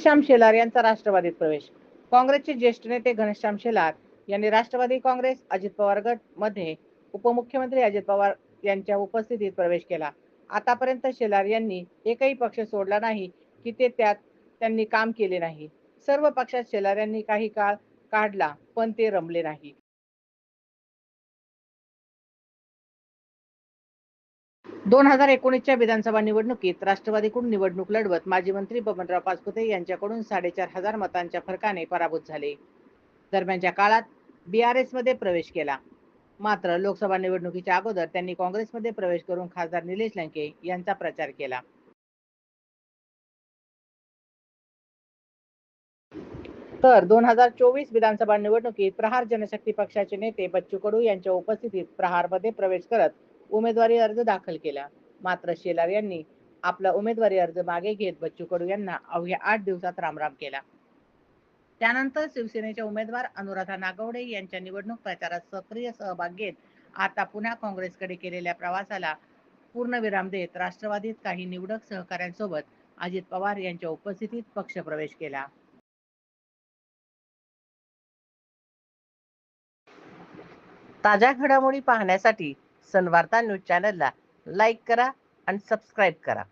घनश्याम शेलार यांचा राष्ट्रवादीत प्रवेश. काँग्रेसचे ज्येष्ठ नेते घनश्याम शेलार यांनी राष्ट्रवादी काँग्रेस अजित पवार गटमध्ये उपमुख्यमंत्री अजित पवार यांच्या उपस्थितीत प्रवेश केला. आतापर्यंत शेलार यांनी एकही पक्ष सोडला नाही की ते त्यात त्यांनी काम केले नाही. सर्व पक्षात शेलार यांनी काही काळ काढला पण ते रमले नाही. दोन हजार एकोणीसच्या विधानसभा निवडणुकीत राष्ट्रवादीकडून निवडणूक लढवत माजी मंत्री बबनराव पाचपुते यांच्याकडून साडेचार हजार मतांच्या फरकाने पराभूत झाले. दरम्यानच्या काळात बी आर एसमध्ये प्रवेश केला. मात्र लोकसभा निवडणुकीच्या अगोदर त्यांनी काँग्रेसमध्ये प्रवेश करून खासदार निलेश लंके यांचा प्रचार केला. तर दोन हजार चोवीस विधानसभा निवडणुकीत प्रहार जनशक्ती पक्षाचे नेते बच्चू कडू यांच्या उपस्थितीत प्रहारमध्ये प्रवेश करत उमेदवारी अर्ज दाखल केला. मात्र शेलार यांनी आपला उमेदवारी अर्ज मागे घेत बच्चू कडू यांना अवघ्या आठ दिवसात रामराम केला. त्यानंतर शिवसेनेच्या उमेदवार अनुराधा नागवडे यांच्या निवडणूक प्रचारात सक्रिय सहभाग घेत आता पुन्हा काँग्रेसकडे केलेल्या प्रवासाला पूर्णविराम देत राष्ट्रवादीत काही निवडक सहकाऱ्यांसोबत अजित पवार यांच्या उपस्थितीत पक्षप्रवेश केला. ताज्या घडामोडी पाहण्यासाठी सनवार्ता न्यूज चॅनलला लाईक करा आणि सबस्क्राईब करा.